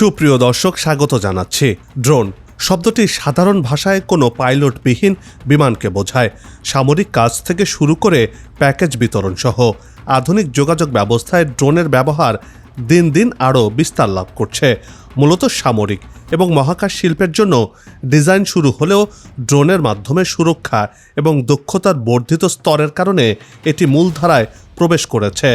সুপ্রিয় দর্শক, স্বাগত জানাচ্ছি। ড্রোন শব্দটি সাধারণ ভাষায় কোনো পাইলটবিহীন বিমানকে বোঝায়। সামরিক কাজ থেকে শুরু করে প্যাকেজ বিতরণ সহ আধুনিক যোগাযোগ ব্যবস্থায় ড্রোনের ব্যবহার দিন দিন আরও বিস্তার লাভ করছে। মূলত সামরিক এবং মহাকাশ শিল্পের জন্য ডিজাইন শুরু হলেও ড্রোনের মাধ্যমে সুরক্ষা এবং দক্ষতার বর্ধিত স্তরের কারণে এটি মূলধারায় প্রবেশ করেছে।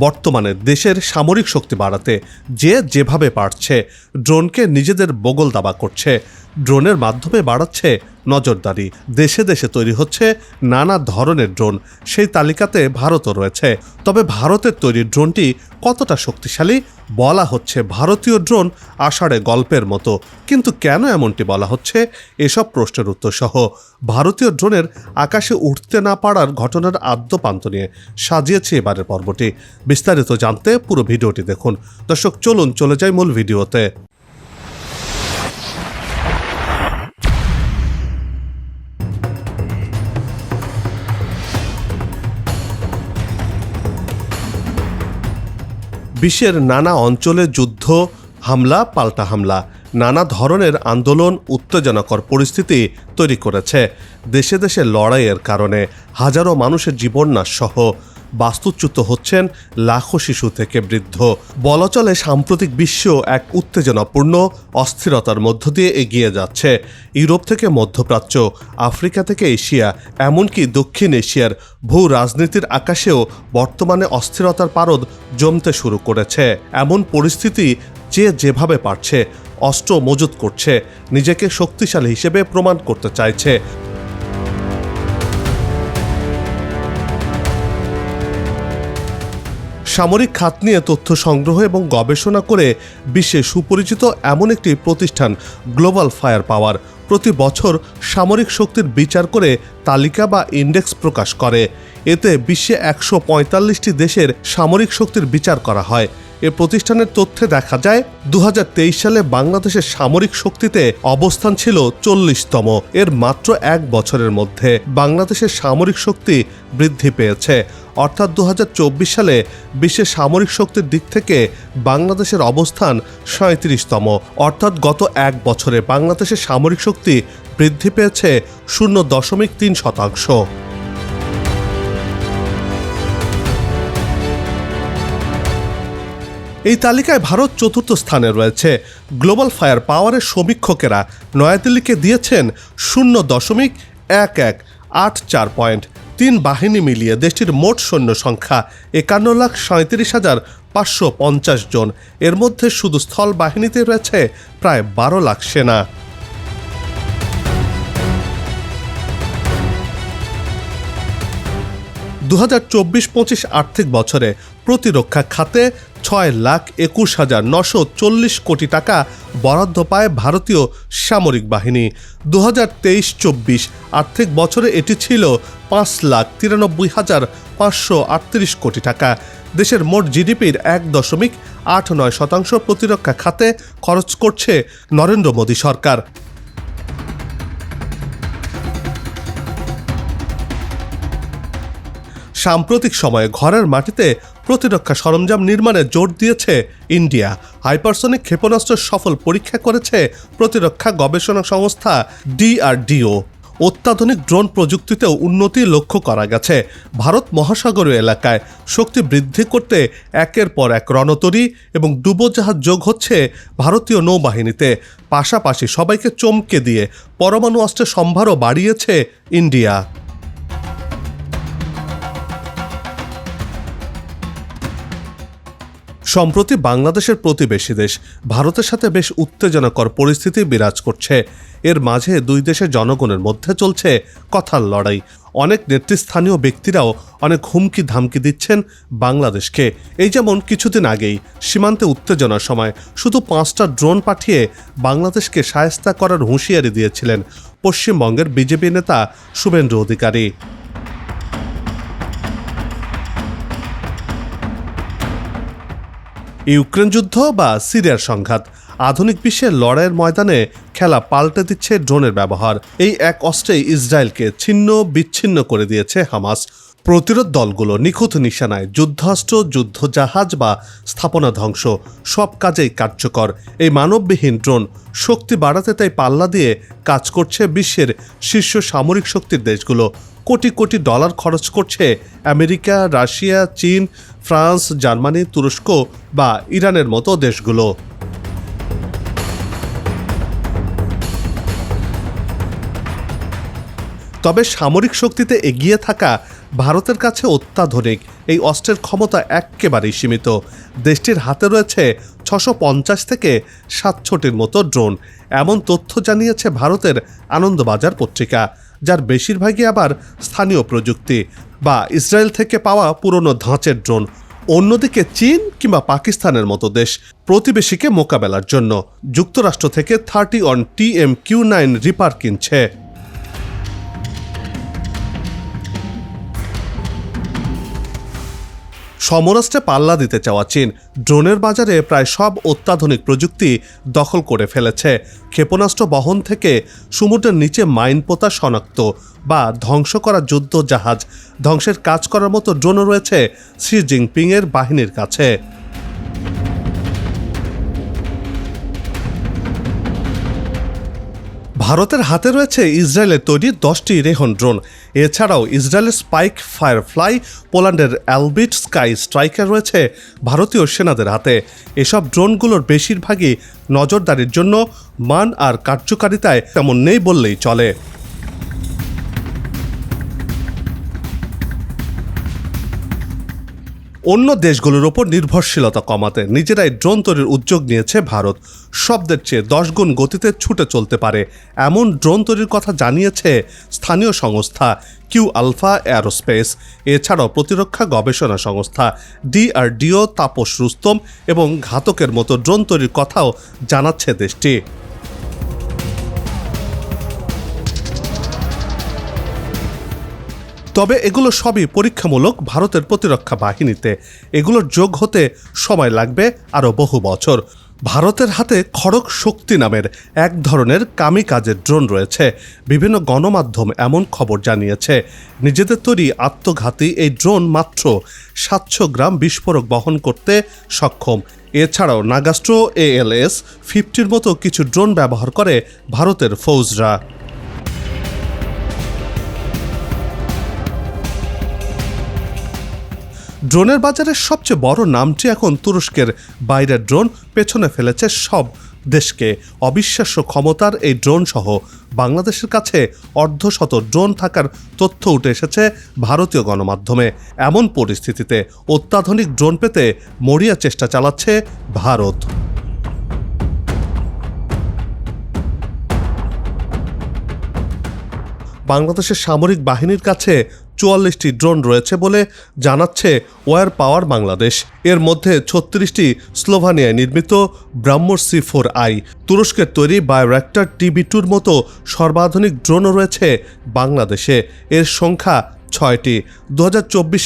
বর্তমানে দেশের সামরিক শক্তি বাড়াতে যে যেভাবে পারছে, ড্রোনকে নিজেদের বগল দাবা করছে। ড্রোনের মাধ্যমে বাড়াচ্ছে নজরদারি। দেশে দেশে তৈরি হচ্ছে নানা ধরনের ড্রোন। সেই তালিকাতে ভারতও রয়েছে। তবে ভারতের তৈরি ড্রোনটি কতটা শক্তিশালী বলা হচ্ছে ভারতীয় ড্রোন আষাঢ়ে গল্পের মতো। কিন্তু কেন এমনটি বলা হচ্ছে? এসব প্রশ্নের উত্তর সহ। ভারতীয় ড্রোনের আকাশে উঠতে না পারার ঘটনার আদ্যপান্ত নিয়ে সাজিয়েছে এবারের পর্বটি। বিস্তারিত জানতে পুরো ভিডিওটি দেখুন। দর্শক, চলুন চলে যাই মূল ভিডিওতে। বিশ্বের নানা অঞ্চলে যুদ্ধ, হামলা, পাল্টা হামলা, নানা ধরনের আন্দোলন, উত্তেজনাকর পরিস্থিতি তৈরি করেছে। দেশে দেশে লড়াইয়ের কারণে হাজারো মানুষের জীবননাশ সহ বাস্তুচ্যুত হচ্ছেন লাখো শিশু থেকে বৃদ্ধ। বলা চলে সাম্প্রতিক বিশ্ব এক উত্তেজনাপূর্ণ অস্থিরতার মধ্য দিয়ে এগিয়ে যাচ্ছে। ইউরোপ থেকে মধ্যপ্রাচ্য, আফ্রিকা থেকে এশিয়া, এমনকি দক্ষিণ এশিয়ার ভূ রাজনীতির আকাশেও বর্তমানে অস্থিরতার পারদ জমতে শুরু করেছে। এমন পরিস্থিতি যে যেভাবে পারছে, অস্ত্র মজুত করছে, নিজেকে শক্তিশালী হিসেবে প্রমাণ করতে চাইছে। সামরিক খাত নিয়ে তথ্য সংগ্রহ এবং গবেষণা করে বিশ্বে সুপরিচিত এমন একটি প্রতিষ্ঠান গ্লোবাল ফায়ার পাওয়ার প্রতি বছর সামরিক শক্তির বিচার করে তালিকা বা ইন্ডেক্স প্রকাশ করে। এতে বিশ্বে একশো দেশের সামরিক শক্তির বিচার করা হয়। এ প্রতিষ্ঠানের তথ্যে দেখা যায় দু হাজার তেইশ সালে বাংলাদেশের সামরিক শক্তিতে অবস্থান ছিল চল্লিশতম। এর মাত্র এক বছরের মধ্যে বাংলাদেশের সামরিক শক্তি বৃদ্ধি পেয়েছে। অর্থাৎ দু হাজার চব্বিশ সালে বিশ্বের সামরিক শক্তির দিক থেকে বাংলাদেশের অবস্থান সাঁত্রিশতম। অর্থাৎ গত এক বছরে বাংলাদেশের সামরিক শক্তি বৃদ্ধি পেয়েছে শূন্য দশমিক তিন শতাংশ। এই তালিকায় ভারত চতুর্থ স্থানে রয়েছে। গ্লোবাল ফায়ার পাওয়ারের সমীক্ষকেরা নয়াদিল্লিকে দিয়েছেন শূন্য দশমিক এক এক আট চার পয়েন্ট। তিন বাহিনী মিলিয়ে দেশটির মোট সৈন্য সংখ্যা একান্ন লাখ সাঁত্রিশ হাজার পাঁচশো পঞ্চাশ জন। এর মধ্যে শুধু স্থল বাহিনীতে রয়েছে প্রায় বারো লাখ সেনা। দু হাজার চব্বিশ পঁচিশ আর্থিক বছরে প্রতিরক্ষা খাতে ছয় লাখ একুশ হাজার নশো চল্লিশ কোটি টাকা বরাদ্দ পায় ভারতীয় সামরিক বাহিনী। দু হাজার তেইশ চব্বিশ আর্থিক বছরে এটি ছিল পাঁচ লাখ তিরানব্বই হাজার পাঁচশো আটত্রিশ কোটি টাকা। দেশের মোট জিডিপির এক দশমিক আট নয় শতাংশ প্রতিরক্ষা খাতে খরচ করছে নরেন্দ্র মোদী সরকার। সাম্প্রতিক সময়ে ঘরের মাটিতে প্রতিরক্ষা সরঞ্জাম নির্মাণে জোর দিয়েছে ইন্ডিয়া। হাইপারসনিক ক্ষেপণাস্ত্রের সফল পরীক্ষা করেছে প্রতিরক্ষা গবেষণা সংস্থা ডিআরডিও। অত্যাধুনিক ড্রোন প্রযুক্তিতেও উন্নতি লক্ষ্য করা গেছে। ভারত মহাসাগরীয় এলাকায় শক্তি বৃদ্ধি করতে একের পর এক রণতরী এবং ডুবোজাহাজ যোগ হচ্ছে ভারতীয় নৌবাহিনীতে। পাশাপাশি সবাইকে চমকে দিয়ে পরমাণু অস্ত্রের সম্ভারও বাড়িয়েছে ইন্ডিয়া। সম্প্রতি বাংলাদেশের প্রতিবেশী দেশ, ভারতের সাথে বেশ উত্তেজনাকর পরিস্থিতি বিরাজ করছে। এর মাঝে দুই দেশের জনগণের মধ্যে চলছে কথার লড়াই। অনেক নেতৃস্থানীয় ব্যক্তিরাও অনেক হুমকি ধামকি দিচ্ছেন বাংলাদেশকে। এই যেমন কিছুদিন আগেই সীমান্তে উত্তেজনার সময় শুধু পাঁচটা ড্রোন পাঠিয়ে বাংলাদেশকে সায়স্তা করার হুঁশিয়ারি দিয়েছিলেন পশ্চিমবঙ্গের বিজেপি নেতা শুভেন্দু অধিকারী। ইউক্রেন যুদ্ধ বা সিরিয়ার সংঘাত। আধুনিক বিশ্বের লড়াইয়ের ময়দানে খেলা পাল্টে দিচ্ছে ড্রোনের ব্যবহার। এই এক অস্ত্রেই ইসরায়েলকে ছিন্ন বিচ্ছিন্ন করে দিয়েছে হামাস। প্রতিরোধ দলগুলো নিখুঁত নিশানায় যুদ্ধাস্ত্র, যুদ্ধজাহাজ বা স্থাপনা ধ্বংস। সব কাজেই কার্যকর। এই মানববিহীন ড্রোন শক্তি বাড়াতে তাই পাল্লা দিয়ে কাজ করছে বিশ্বের শীর্ষ সামরিক শক্তির দেশগুলো। কোটি কোটি ডলার খরচ করছে আমেরিকা, রাশিয়া, চীন, ফ্রান্স, জার্মানি, তুরস্ক বা ইরানের মতো দেশগুলো। তবে সামরিক শক্তিতে এগিয়ে থাকা ভারতের কাছে অত্যাধুনিক। এই অস্ত্রের ক্ষমতা একেবারেই সীমিত। দেশটির হাতে রয়েছে ছশো পঞ্চাশ থেকে সাতশোটির মতো ড্রোন। এমন তথ্য জানিয়েছে ভারতের আনন্দবাজার পত্রিকা, যার বেশিরভাগই আবার স্থানীয় প্রযুক্তি বা ইসরায়েল থেকে পাওয়া পুরনো ধাঁচের ড্রোন। অন্যদিকে চীন কিংবা পাকিস্তানের মতো দেশ প্রতিবেশীকে মোকাবেলার জন্য। যুক্তরাষ্ট্র থেকে thirty one T M Q nine Reaper কিনছে। সমরাষ্ট্রে পাল্লা দিতে চাওয়া চীন, ড্রোনের বাজারে প্রায় সব অত্যাধুনিক প্রযুক্তি দখল করে ফেলেছে। ক্ষেপণাস্ত্র বহন থেকে সমুদ্রের নিচে মাইন পোতা শনাক্ত বা ধ্বংস করা যুদ্ধ জাহাজ ধ্বংসের কাজ করার মতো ড্রোনও রয়েছে, শি জিনপিংয়ের বাহিনীর কাছে। ভারতের হাতে রয়েছে ইসরায়েলের তৈরি দশটি রেহন ড্রোন। এছাড়াও ইসরায়েলের স্পাইক ফায়ারফ্লাই, পোল্যান্ডের অ্যালবিট স্কাই স্ট্রাইকার রয়েছে ভারতীয় সেনাদের হাতে। এসব ড্রোনগুলোর বেশিরভাগই নজরদারির জন্য মান আর কার্যকারিতায় তেমন নেই বললেই চলে। অন্য দেশগুলোর ওপর নির্ভরশীলতা কমাতে নিজেরাই ড্রোন তৈরির উদ্যোগ নিয়েছে ভারত। শব্দের চেয়ে দশ গুণ গতিতে ছুটে চলতে পারে এমন ড্রোন তৈরির কথা জানিয়েছে স্থানীয় সংস্থা কিউ আলফা এয়ারোস্পেস। এছাড়াও প্রতিরক্ষা গবেষণা সংস্থা ডিআরডিও তাপস রুস্তম এবং ঘাতকের মতো ড্রোন তৈরির কথাও জানাচ্ছে দেশটি। তবে এগুলো সবই পরীক্ষামূলক ভারতের প্রতিরক্ষা বাহিনীতে। এগুলোর যোগ হতে সময় লাগবে আরও বহু বছর। ভারতের হাতে খড়গ শক্তি নামের এক ধরনের কামি কাজের ড্রোন রয়েছে। বিভিন্ন গণমাধ্যম এমন খবর জানিয়েছে। নিজেদের তৈরি আত্মঘাতী এই ড্রোন মাত্র সাতশো গ্রাম বিস্ফোরক বহন করতে সক্ষম। এছাড়াও নাগাস্ট্রো এএলএস ফিফটির মতো কিছু ড্রোন ব্যবহার করে ভারতের ফৌজরা। ড্রোনের বাজারের সবচেয়ে বড় নামটি এখন তুরস্কের বাইরের ড্রোন, পেছনে ফেলেছে সব দেশকে। অবিশ্বাস্য ক্ষমতার এই ড্রোন সহ বাংলাদেশের কাছে অর্ধশত ড্রোন থাকার তথ্য উঠে এসেছে ভারতীয় গণমাধ্যমে। এমন পরিস্থিতিতে অত্যাধুনিক ড্রোন পেতে মরিয়া চেষ্টা চালাচ্ছে ভারত। বাংলাদেশের সামরিক বাহিনীর কাছে চুয়াল্লিশটি ড্রোন রয়েছে বলে জানাচ্ছে ওয়ার পাওয়ার বাংলাদেশ। এর মধ্যে ছত্রিশটি স্লোভানিয়ায় নির্মিত ব্রাহ্মস সি ফোর আই। তুরস্কের তৈরি বায়োরেক্টর টিবি টুর মতো সর্বাধুনিক ড্রোনও রয়েছে বাংলাদেশে। এর সংখ্যা ছয়টি। দু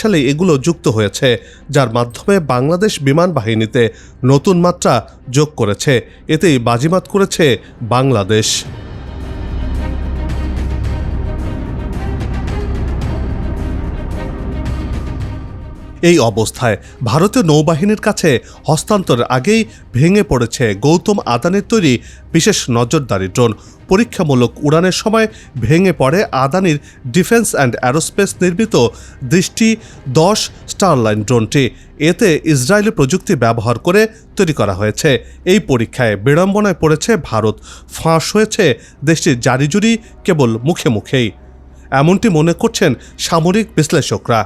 সালে এগুলো যুক্ত হয়েছে, যার মাধ্যমে বাংলাদেশ বিমান বাহিনীতে নতুন মাত্রা যোগ করেছে। এতেই বাজিমাত করেছে বাংলাদেশ। এই অবস্থায় ভারতীয় নৌবাহিনীর কাছে হস্তান্তরের আগেই ভেঙে পড়েছে গৌতম আদানের তৈরি বিশেষ নজরদারি ড্রোন। পরীক্ষামূলক উড়ানের সময় ভেঙে পড়ে আদানির ডিফেন্স অ্যান্ড অ্যারোস্পেস নির্মিত দৃষ্টি দশ স্টারলাইন ড্রোনটি। এতে ইসরায়েলি প্রযুক্তি ব্যবহার করে তৈরি করা হয়েছে। এই পরীক্ষায় বিড়ম্বনায় পড়েছে ভারত। ফাঁস হয়েছে দেশটির জারিজুরি কেবল মুখে মুখেই। এমনটি মনে করছেন সামরিক বিশ্লেষকরা।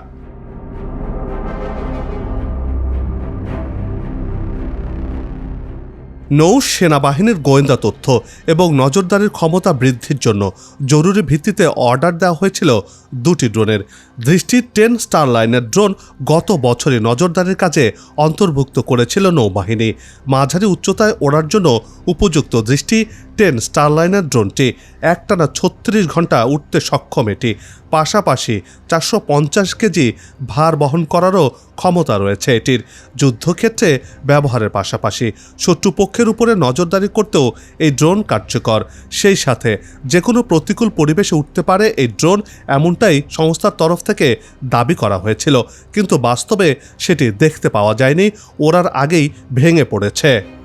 নৌ সেনাবাহিনীর গোয়েন্দা তথ্য এবং নজরদারির ক্ষমতা বৃদ্ধির জন্য জরুরি ভিত্তিতে অর্ডার দেওয়া হয়েছিল দুটি ড্রোনের। দৃষ্টি টেন স্টার লাইনের ড্রোন গত বছরে নজরদারির কাজে অন্তর্ভুক্ত করেছিল নৌবাহিনী। মাঝারি উচ্চতায় ওড়ার জন্য উপযুক্ত দৃষ্টি টেন স্টারলাইনার ড্রোনটি একটানা ছত্রিশ ঘণ্টা উঠতে সক্ষম এটি। পাশাপাশি চারশো পঞ্চাশ কেজি ভার বহন করারও ক্ষমতা রয়েছে এটির। যুদ্ধক্ষেত্রে ব্যবহারের পাশাপাশি শত্রুপক্ষের উপরে নজরদারি করতেও এই ড্রোন কার্যকর। সেই সাথে যে কোনো প্রতিকূল পরিবেশে উঠতে পারে এই ড্রোন এমনটাই সংস্থার তরফ থেকে দাবি করা হয়েছিল। কিন্তু বাস্তবে সেটি দেখতে পাওয়া যায়নি ওরার আগেই ভেঙে পড়েছে।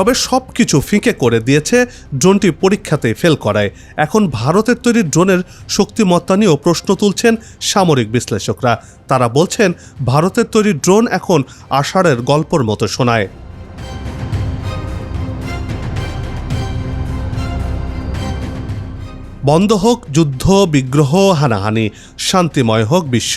তবে সব কিছু ফিকে করে দিয়েছে, ড্রোনটি পরীক্ষাতে ফেল করায়। এখন ভারতের তৈরি ড্রোনের শক্তিমত্তা নিয়েও প্রশ্ন তুলছেন সামরিক বিশ্লেষকরা। তারা বলছেন, ভারতের তৈরি ড্রোন এখন আষাঢ়ের গল্পর মতো শোনায়। বন্ধ হোক যুদ্ধ, বিগ্রহ, হানাহানি, শান্তিময় হোক বিশ্ব।